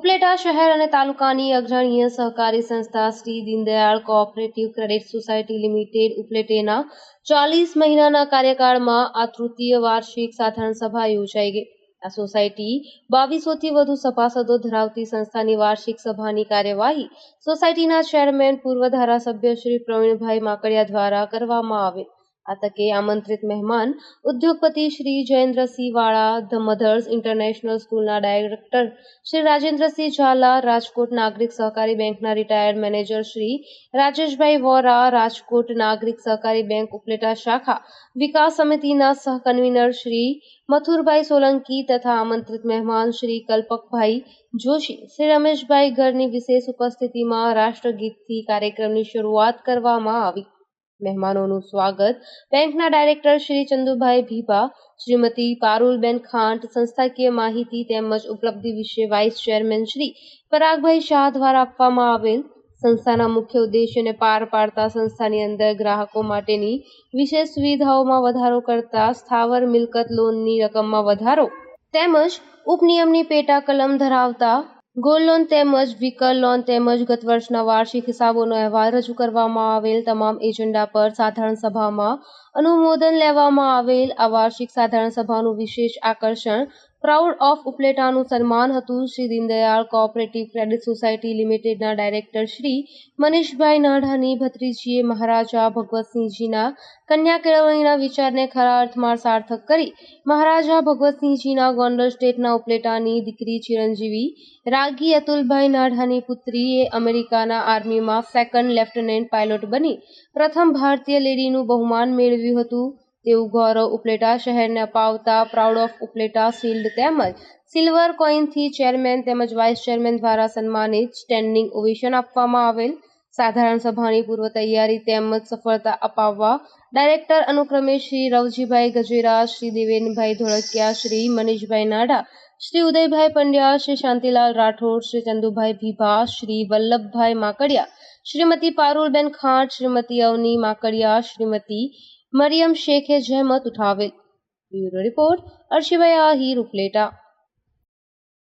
ઉપલેટા શહેર અને તાલુકાની અગ્રણીય સહકારી સંસ્થા Shri Deendayal cooperative credit society limited ઉપલેટેના ચાલીસ મહિનાના કાર્યકાળમાં આ તૃતીય વાર્ષિક સાધારણ સભા યોજાઈ ગઈ. આ સોસાયટી બાવીસોથી વધુ સભાસદો ધરાવતી સંસ્થાની વાર્ષિક સભાની કાર્યવાહી સોસાયટીના ચેરમેન પૂર્વ ધારાસભ્ય શ્રી પ્રવીણભાઈ માકડિયા દ્વારા કરવામાં આવેલ આ તકે આમંત્રિત મહેમાન ઉદ્યોગપતિ Shri Jayendrasinh Vala, the Mothers International સ્કૂલના ડાયરેક્ટર શ્રી રાજેન્દ્રસિંહ ઝાલા, રાજકોટ નાગરિક સહકારી બેંકના retired manager Shri Rajeshbhai Vora, Rajkot Nagarik Sahakari bank Upleta શાખા વિકાસ સમિતિના સહકન્વીનર શ્રી મથુરભાઈ સોલંકી તથા આમંત્રિત મહેમાન શ્રી કલ્પકભાઈ જોશી. શ્રી રમેશભાઈ ઘરની વિશેષ ઉપસ્થિતિમાં રાષ્ટ્રગીતથી કાર્યક્રમની શરૂઆત કરવામાં આવી. મહેમાનોનું સ્વાગત. બેંકના ડાયરેક્ટર શ્રી ચંદુભાઈ ભીભા, શ્રીમતી પારુલબેન ખાંટ, સંસ્થાકીય માહિતી તેમજ ઉપલબ્ધિ વિશે વાઇસ ચેરમેન શ્રી પરાગભાઈ શાહ દ્વારા આપવામાં આવેલ સંસ્થાના મુખ્ય ઉદ્દેશ્યને પાર પાડતા સંસ્થાની અંદર ગ્રાહકો માટેની વિશેષ સુવિધાઓમાં વધારો કરતા સ્થાવર મિલકત લોનની રકમમાં વધારો તેમજ ઉપનિયમની પેટા કલમ ધરાવતા ગોલ્ડ લોન તેમજ વ્હીકલ લોન તેમજ ગત વર્ષના વાર્ષિક હિસાબોનો અહેવાલ રજૂ કરવામાં આવેલ તમામ એજન્ડા પર સાધારણ સભામાં અનુમોદન લેવામાં આવેલ. આ વાર્ષિક સાધારણ સભાનું વિશેષ આકર્ષણ પ્રાઉડ ઓફ ઉપલેટાનું સન્માન હતું Shri Deendayal cooperative credit society લિમિટેડના ડાયરેક્ટર શ્રી મનીષભાઈ નાઢાની ભત્રીજીએ મહારાજા ભગવતસિંહજીના કન્યા કેળવણીના વિચારને ખરા અર્થમાં સાર્થક કરી મહારાજા ભગવતસિંહજીના ગોંડલ સ્ટેટના ઉપલેટાની દીકરી ચિરંજીવી, રાગી અતુલભાઈ નાઢાની પુત્રીએ અમેરિકાના આર્મીમાં સેકન્ડ લેફ્ટનન્ટ પાયલોટ બની પ્રથમ ભારતીય લેડીનું બહુમાન મેળવ્યું હતું. તેવું ગૌરવ ઉપલેટા શહેરને અપાવતા પ્રાઉડ ઓફ ઉપલેટા શિલ્ડ તેમજ સિલ્વર કોઇનથી ચેરમેન તેમજ વાઇસ ચેરમેન દ્વારા સન્માનિત સ્ટેન્ડિંગ ઓવેશન આપવામાં આવેલ. સાધારણ સભાની પૂર્વ તૈયારી તેમજ સફળતા અપાવવા ડાયરેક્ટર અનુક્રમે શ્રી રવજીભાઈ ગજેરા, શ્રી દેવેનભાઈ ધોળકિયા, શ્રી મનીષભાઈ નાડા, શ્રી ઉદયભાઈ પંડ્યા, શ્રી શાંતિલાલ રાઠોડ, શ્રી ચંદુભાઈ ભીભા, શ્રી વલ્લભભાઈ માકડિયા, શ્રીમતી પારુલબેન ખાંટ, શ્રીમતી અવની માકડિયા, શ્રીમતી મરિયમ શેખે જહેમત ઉઠાવેલ બ્યુરો રિપોર્ટ અર્શિભાઈ આહિર ઉપલેટા.